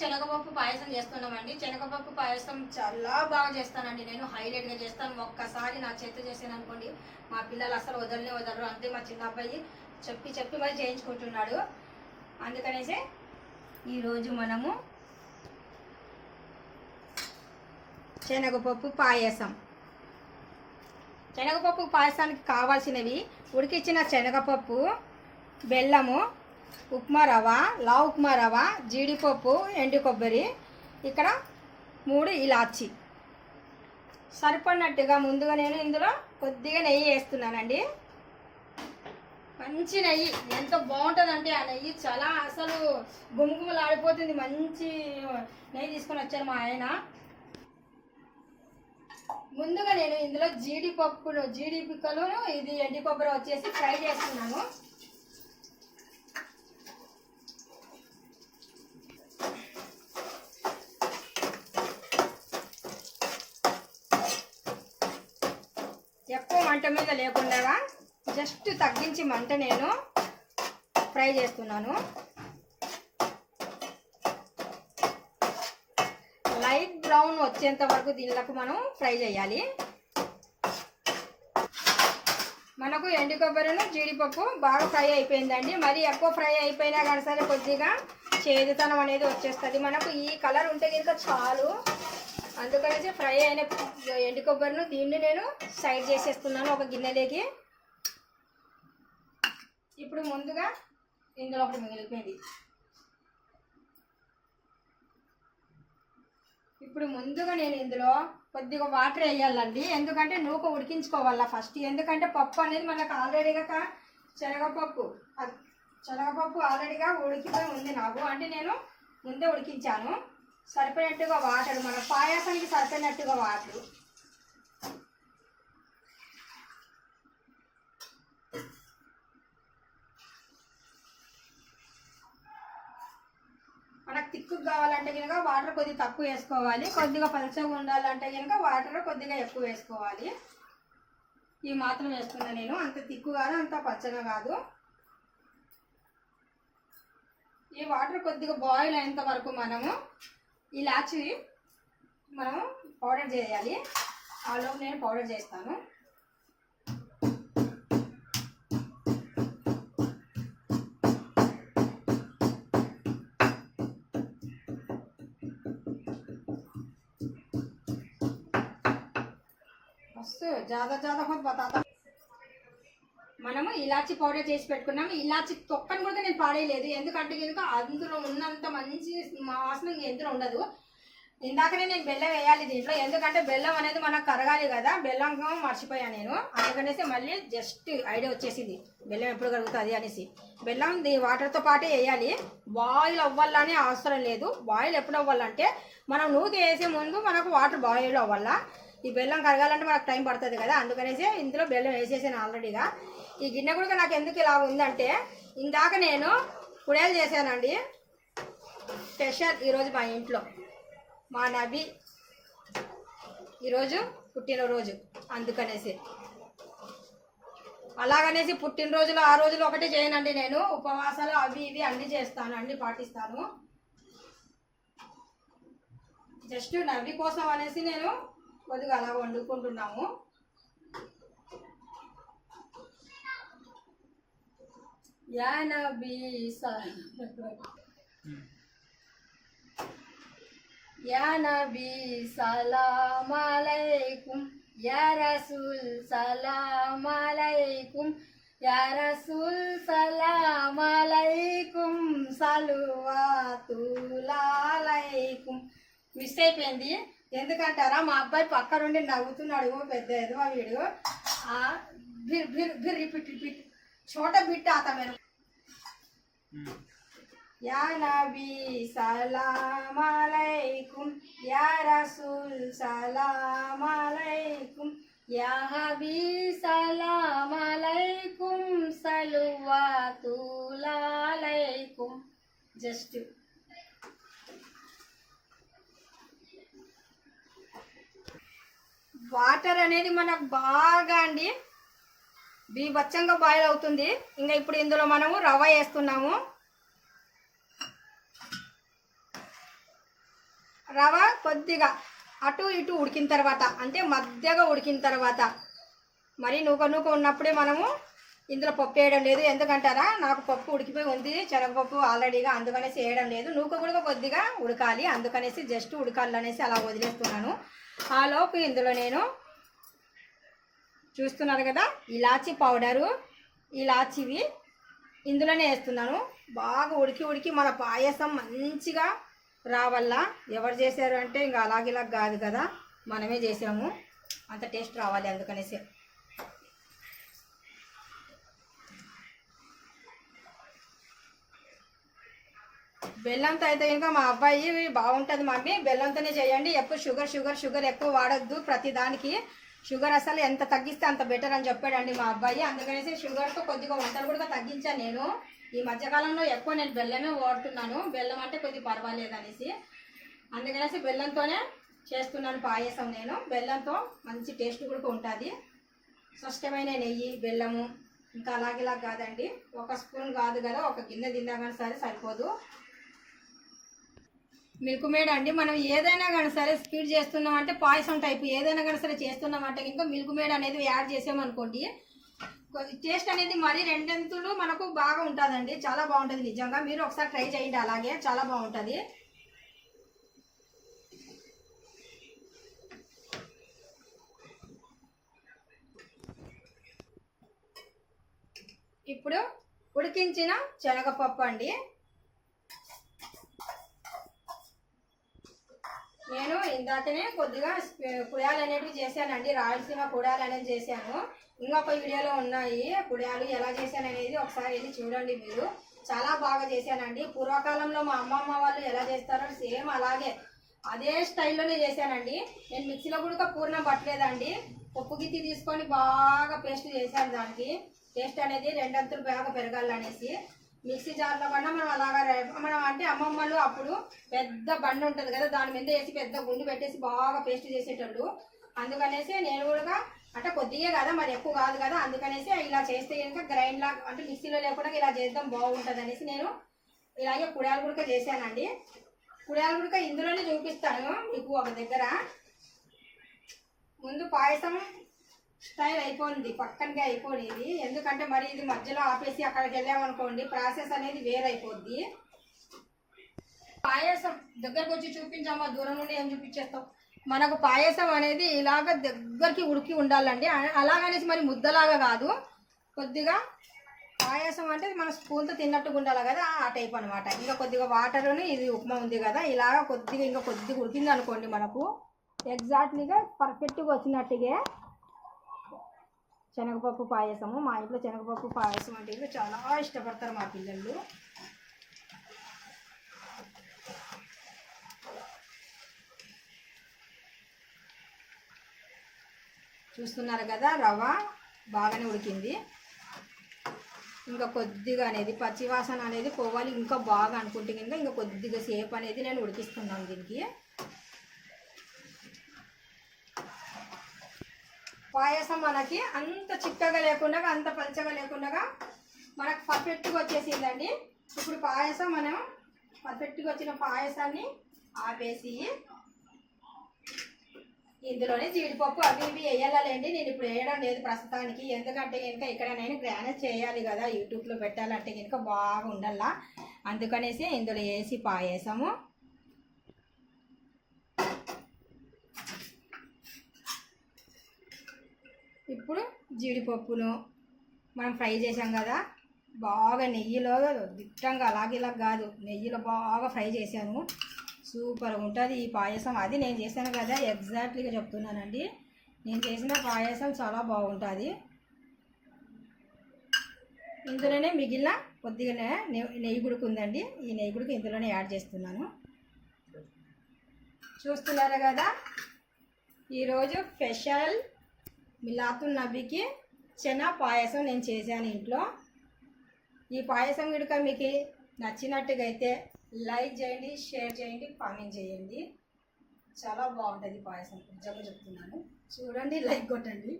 శనగపప్పు పాయసం చేస్తున్నామండి. శనగపప్పు పాయసం చాలా బాగా చేస్తానండి. నేను హైలైట్గా చేస్తాను. ఒక్కసారి నా చేత చేసాను అనుకోండి మా పిల్లలు అసలు వదలనే వదలరు. అంతే మా చిన్న అబ్బాయి చెప్పి చెప్పి మరి చేయించుకుంటున్నాడు. అందుకనేసి ఈరోజు మనము శనగపప్పు పాయసం. శనగపప్పు పాయసానికి కావాల్సినవి ఉడికిచ్చిన శనగపప్పు బెల్లము ఉప్మా రవ్వ లావు ఉప్మా రవ్వ జీడిపప్పు ఎండు కొబ్బరి ఇక్కడ మూడు ఇలాచి. సరిపడినట్టుగా ముందుగా నేను ఇందులో కొద్దిగా నెయ్యి వేస్తున్నానండి. మంచి నెయ్యి. ఎంత బాగుంటుందంటే ఆ నెయ్యి చాలా అసలు గుమగుమలాడిపోతుంది. మంచి నెయ్యి తీసుకొని వచ్చారు మా ఆయన. ముందుగా నేను ఇందులో జీడిపప్పును జీడిపిక్కలు ఇది ఎండి కొబ్బరి వచ్చేసి ఫ్రై చేస్తున్నాను ఎక్కువ మంట మీద లేకుండా జస్ట్ తగ్గించి మంట నేను ఫ్రై చేస్తున్నాను. లైట్ బ్రౌన్ వచ్చేంత వరకు దీనిలకు మనం ఫ్రై చేయాలి. మనకు ఎండు కొబ్బరిను జీడిపప్పు బాగా ఫ్రై అయిపోయిందండి. మరి ఎక్కువ ఫ్రై అయిపోయినా కానీ సరే కొద్దిగా చేదుతనం అనేది వచ్చేస్తుంది. మనకు ఈ కలర్ ఉంటే కనుక చాలు. అందుకనేసి ఫ్రై అయిన ఎండు కొబ్బరిను దీన్ని నేను సైడ్ చేసేస్తున్నాను ఒక గిన్నెలోకి. ఇప్పుడు ముందుగా ఇందులో ఒకటి మిగిలిపోయింది. ఇప్పుడు ముందుగా నేను ఇందులో కొద్దిగా వాటర్ వేయాలండి. ఎందుకంటే నూక ఉడికించుకోవాలా ఫస్ట్. ఎందుకంటే పప్పు అనేది మనకు ఆల్రెడీగా కా- శనగపప్పు శనగపప్పు ఆల్రెడీగా ఉడికిపోయి ఉంది నాకు. అంటే నేను ముందే ఉడికించాను. సరిపోయినట్టుగా వాటర్. మన పాయాసానికి సరిపోయినట్టుగా వాటర్. మనకు తిక్కు కావాలంటే కనుక వాటర్ కొద్దిగా తక్కువ వేసుకోవాలి. కొద్దిగా పలుచగా ఉండాలంటే కనుక వాటర్ కొద్దిగా ఎక్కువ వేసుకోవాలి. ఈ మాత్రం వేసుకున్నా నేను. అంత తిక్కు కాదు అంత పచ్చగా కాదు. ఈ వాటర్ కొద్దిగా బాయిల్ అయినంత వరకు మనము ఇలాచి మనము పౌడర్ చేయాలి. ఆలోపు నేను పౌడర్ చేస్తాను. మస్తు జాదా జాదా హోత్ బతాతా. మనము ఇలాచి పౌడర్ చేసి పెట్టుకున్నాము ఇలాచి తొక్కని కూడా నేను పాడేయలేదు. ఎందుకంటే కనుక అందులో ఉన్నంత మంచి వాసన ఎందులో ఉండదు. ఇందాకనే నేను బెల్లం వేయాలి దీంట్లో. ఎందుకంటే బెల్లం అనేది మనకు కరగాలి కదా. బెల్లం మర్చిపోయాను నేను. అందుకనేసి మళ్ళీ జస్ట్ ఐడియా వచ్చేసింది. బెల్లం ఎప్పుడు కరుగుతుంది అనేసి. బెల్లం దీ వాటర్తో పాటే వేయాలి. బాయిల్ అవ్వాలనే అవసరం లేదు. బాయిల్ ఎప్పుడు అవ్వాలంటే మనం నూనె వేసే ముందు మనకు వాటర్ బాయిల్ అవ్వాలా? ఈ బెల్లం కరగాలంటే మనకు టైం పడుతుంది కదా. అందుకనేసి ఇందులో బెల్లం వేసేసాను ఆల్రెడీగా. ఈ గిన్నె కూడా నాకు ఎందుకు ఇలా ఉందంటే ఇందాక నేను కుడేలు చేశానండి. స్పెషల్ ఈరోజు మా ఇంట్లో మా నబి ఈరోజు పుట్టినరోజు అందుకనేసి. అలాగనేసి పుట్టినరోజులు ఆ రోజులు ఒకటే చేయనండి నేను. ఉపవాసాలు అవి ఇవి అన్ని చేస్తాను అన్ని పాటిస్తాను. జస్ట్ నవ్వి కోసం అనేసి నేను కొద్దిగా అలా వండుకుంటున్నాము. యా నబీ సల్లాల్లాహు యా నబీ సలాం అలైకుం యా రసూల్ సలాం అలైకుం సలువాతులైకుం మిస్ అయిపోయింది ఎందుకంటారా? మా అబ్బాయి పక్క నుండి నవ్వుతున్నాడు. ఓ పెద్ద ఏదో ఆ వీడు ఆ, బిర్ బిర్ భిర్ రిపీట్ రిపీట్. చోట బిట్ట ఆత మేరు యా నబీ సలాం అలైకుం యా రసూల్ సలాం అలైకుం యా హబీ సలాం అలైకుం సలువాతులైకుం జస్ట్ వాటర్ అనేది మనకు బాగా అండి. బీభత్సంగా బాయిల్ అవుతుంది. ఇంకా ఇప్పుడు ఇందులో మనము రవ్వ వేస్తున్నాము. రవ కొద్దిగా అటు ఇటు ఉడికిన తర్వాత అంటే మధ్యగా ఉడికిన తర్వాత మరి నూక నూక ఉన్నప్పుడే మనము ఇందులో పప్పు వేయడం లేదు. ఎందుకంటారా? నాకు పప్పు ఉడికిపోయి ఉంది. శనగపప్పు ఆల్రెడీగా అందుకనేసి వేయడం లేదు. నూక కూడా కొద్దిగా ఉడకాలి. అందుకనేసి జస్ట్ ఉడకాలి అనేసి అలా వదిలేస్తున్నాను. ఆ లోపు ఇందులో నేను చూస్తున్నారు కదా? ఇలాచీ పౌడరు ఇలాచివి ఇందులోనే వేస్తున్నాను. బాగా ఉడికి ఉడికి మన పాయసం మంచిగా రావాలా ఎవరు చేశారు అంటే ఇంకా అలాగిలా కాదు కదా? మనమే చేసాము. అంత టేస్ట్ రావాలి అందుకనేసి. బెల్లంతో అయితే ఇంకా మా అబ్బాయి బాగుంటుంది మమ్మీ. బెల్లంతోనే చేయండి. ఎప్పుడు షుగర్ షుగర్ షుగర్ ఎక్కువ వాడొద్దు ప్రతి దానికి. షుగర్ అసలు ఎంత తగ్గిస్తే అంత బెటర్ అని చెప్పాడండి మా అబ్బాయి. అందుకనేసి షుగర్తో కొద్దిగా వంటలు కూడా తగ్గించాను నేను. ఈ మధ్యకాలంలో ఎక్కువ నేను బెల్లమే వాడుతున్నాను. బెల్లం అంటే కొద్దిగా పర్వాలేదు అనేసి. అందుకనేసి బెల్లంతోనే చేస్తున్నాను పాయసం నేను. బెల్లంతో మంచి టేస్ట్ కూడా ఉంటుంది. స్పష్టమైన నెయ్యి బెల్లము ఇంకా అలాగేలా కాదండి. ఒక స్పూన్ కాదు కదా ఒక గిన్నె తిన్నా కానీ సరే సరిపోదు. మిల్క్ మేడ్ అండి. మనం ఏదైనా కానీ సరే స్పీడ్ చేస్తున్నాం అంటే పాయసం టైప్ ఏదైనా కానీ సరే చేస్తున్నాం అంటే ఇంకా మిల్క్ మేడ్ అనేది యాడ్ చేసామనుకోండి టేస్ట్ అనేది మరీ రెండెంతులు మనకు బాగా ఉంటుందండి. చాలా బాగుంటుంది నిజంగా. మీరు ఒకసారి ట్రై చేయండి అలాగే. చాలా బాగుంటుంది. ఇప్పుడు ఉడికించిన శనగపప్పు అండి. నేను ఇందాకనే కొద్దిగా కుడాలు అనేటివి చేశానండి. రాయలసీమ కుడాలు అనేది చేశాను. ఇంకొక వీడియోలో ఉన్నాయి. కుడాలు ఎలా చేశాను అనేది ఒకసారి వెళ్ళి చూడండి మీరు. చాలా బాగా చేశానండి. పూర్వకాలంలో మా అమ్మమ్మ వాళ్ళు ఎలా చేస్తారో సేమ్ అలాగే. అదే స్టైల్లోనే చేశానండి. నేను మిక్సీలో కూడా పూర్ణం పట్టలేదండి. పప్పు గిత్తి తీసుకొని బాగా పేస్ట్ చేశాను దానికి. టేస్ట్ అనేది రెండంతులు బాగా పెరగాలనేసి. మిక్సీ జార్లో కన్నా మనం అలాగా మనం అంటే అమ్మమ్మలు అప్పుడు పెద్ద బండి ఉంటుంది కదా దాని మీద వేసి పెద్ద గుండు పెట్టేసి బాగా పేస్ట్ చేసేటోళ్ళు. అందుకనేసి నేను కూడా అంటే కొద్దిగా కదా మరి ఎక్కువ కాదు కదా అందుకనేసి ఇలా చేస్తే కనుక గ్రైండ్ లాగా అంటే మిక్సీలో లేకుండా ఇలా చేద్దాం బాగుంటుంది అనేసి నేను ఇలాగే కుడాలు గుడక చేశానండి. కుడాలు గుడక ఇందులోనే చూపిస్తాను మీకు ఒక దగ్గర. ముందు పాయసం స్టైల్ అయిపోయింది పక్కనగా అయిపోయింది ఎందుకంటే మరి ఇది మధ్యలో ఆపేసి అక్కడికి వెళ్ళామనుకోండి ప్రాసెస్ అనేది వేరైపోద్ది. పాయసం దగ్గరకు వచ్చి చూపించామా దూరం నుండి ఏం చూపించేస్తాం మనకు పాయసం అనేది ఇలాగ దగ్గరికి ఉడికి ఉండాలండి. అలాగనేసి మరి ముద్దలాగా కాదు. కొద్దిగా పాయసం అంటే మన స్పూన్తో తిన్నట్టుగా ఉండాలి కదా ఆ టైప్ అనమాట ఇంకా కొద్దిగా వాటర్ని ఇది ఉప్మా ఉంది కదా ఇలాగ కొద్దిగా ఇంకా కొద్దిగా ఉడికింది అనుకోండి మనకు ఎగ్జాక్ట్లీగా పర్ఫెక్ట్గా వచ్చినట్టుగా శనగపప్పు పాయసము. మా ఇంట్లో శనగపప్పు పాయసం అంటే ఇంకా చాలా ఇష్టపడతారు మా పిల్లలు. చూస్తున్నారు కదా రవ బాగానే ఉడికింది. ఇంకా కొద్దిగా అనేది పచ్చివాసన అనేది పోవాలి. ఇంకా బాగా అనుకుంటే కింద ఇంకా కొద్దిగా సేపు అనేది నేను ఉడికిస్తున్నాను దీనికి. పాయసం మనకి అంత చిక్కగా లేకుండా అంత పలచగా లేకుండా మనకు పర్ఫెక్ట్గా వచ్చేసిందండి. ఇప్పుడు పాయసం మనం పర్ఫెక్ట్గా వచ్చిన పాయసాన్ని ఆపేసి ఇందులోనే జీడిపప్పు అవి ఇవి వేయాలండి. నేను ఇప్పుడు వేయడం లేదు ప్రస్తుతానికి. ఎందుకంటే కనుక ఇక్కడ నేను చేయాలి కదా యూట్యూబ్లో పెట్టాలంటే కనుక బాగా ఉండాలా అందుకనేసి ఇందులో వేసి పాయసము ఇప్పుడు జీడిపప్పును మనం ఫ్రై చేసాం కదా బాగా నెయ్యిలో దిట్టంగా అలాగే ఇలా కాదు నెయ్యిలో బాగా ఫ్రై చేశాను. సూపర్ ఉంటుంది ఈ పాయసం. అది నేను చేశాను కదా ఎగ్జాక్ట్లీగా చెప్తున్నానండి. నేను చేసిన పాయసం చాలా బాగుంటుంది. ఇందులోనే మిగిలిన కొద్దిగానే నెయ్యి గుడుకు ఉందండి. ఈ నెయ్యి గుడుకు ఇందులోనే యాడ్ చేస్తున్నాను. చూస్తున్నారు కదా ఈరోజు స్పెషల్ మిలాతున్ నవ్వికి చెనా పాయసం నేను చేశాను ఇంట్లో. ఈ పాయసం కనుక మీకు నచ్చినట్టుగా అయితే లైక్ చేయండి షేర్ చేయండి కామెంట్ చేయండి. చాలా బాగుంటుంది పాయసం. నిజంగా చెప్తున్నాను. చూడండి లైక్ కొట్టండి.